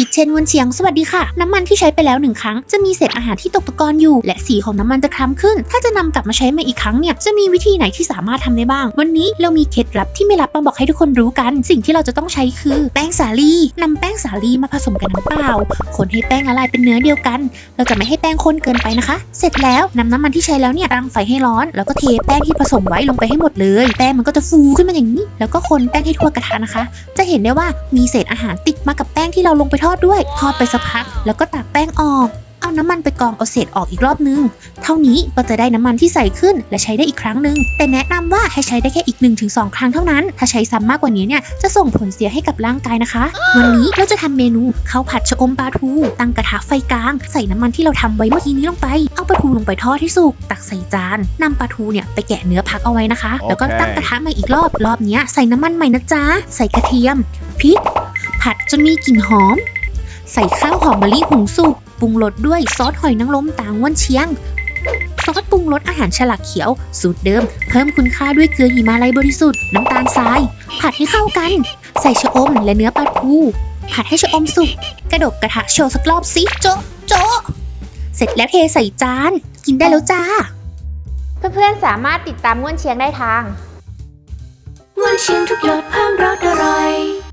คิดเช่นวนเชียงสวัสดีค่ะ น้ำมันที่ใช้ไปแล้วหนึ่งครั้ง จะมีเศษอาหารที่ตกตะกอนอยู่ และสีของน้ำมันจะคล้ำขึ้น ถ้าจะนำกลับมาใช้ใหม่อีกครั้งเนี่ยจะมีวิธีไหนที่สามารถทำได้บ้าง วันนี้เรามีเคล็ดลับที่ไม่ลับมาบอกให้ทุกคนรู้กัน สิ่งที่เราจะต้องใช้คือแป้งสาลีนำแป้งสาลีมาผสมกับน้ำเปล่าคนให้แป้งละลายเป็นเนื้อเดียวกัน เราจะไม่ให้แป้งข้นเกินไปนะคะ เสร็จแล้วนำน้ำมันที่ใช้แล้วเนี่ยตั้งไฟให้ร้อน แล้วก็เทแป้งที่ผสมไว้ลงไปให้หมดเลย แป้งมันก็จะฟูขึ้นมาอย่างนี้ แล้วก็คนแป้งให้ทั่วกระทะนะคะ จะเห็นได้ว่ามีเศษอาหารติดมากับแป้งที่เราลงไปทอดด้วย ทอดไปสักพัก แล้วก็ตักแป้งออก เอาน้ำมันไปกรองเอาเศษออกอีกรอบนึง เท่านี้ก็จะได้น้ำมันที่ใสขึ้น และใช้ได้อีกครั้งหนึ่งแต่แนะนำว่าให้ใช้ได้แค่อีก 1-2 ครั้งเท่านั้น ถ้าใช้ซ้ำมากกว่านี้เนี่ยจะส่งผลเสียให้กับร่างกายนะคะ วันนี้เราจะทำเมนูข้าวผัดชะอมปลาทูตั้งกระทะไฟกลาง ใส่น้ำมันที่เราทำไว้เมื่อกี้นี้ลงไป เอาปลาทูลงไปทอดให้สุกตักใส่จานนำปลาทูเนี่ยไปแกะเนื้อพักเอาไว้นะคะ แล้วก็ตั้งกระทะใหม่อีกรอบรอบเนี้ยใส่น้ำมันใหม่นะจ๊ะใส่กระเทียมพริก ผัดจนมีกลิ่นหอม ใส่ข้าวหอมมะลิหุงสุกปรุงรสด้วยซอสหอยนางรมต่างว่านเชียง ซอสปรุงรสอาหารฉลากเขียว สูตรเดิม เพิ่มคุณค่าด้วยเกลือหิมาลัยบริสุทธิ์น้ำตาลทราย ผัดให้เข้ากัน ใส่ชะอมและเนื้อปลาทูผัดให้ชะอมสุก กระดกกระทะโชว์สักรอบสิโจะโจะเสร็จแล้วเทใส่จาน กินได้แล้วจ้า เพื่อนๆสามารถติดตามง่วนเชียงได้ทางม่วนเชียงทุกหยด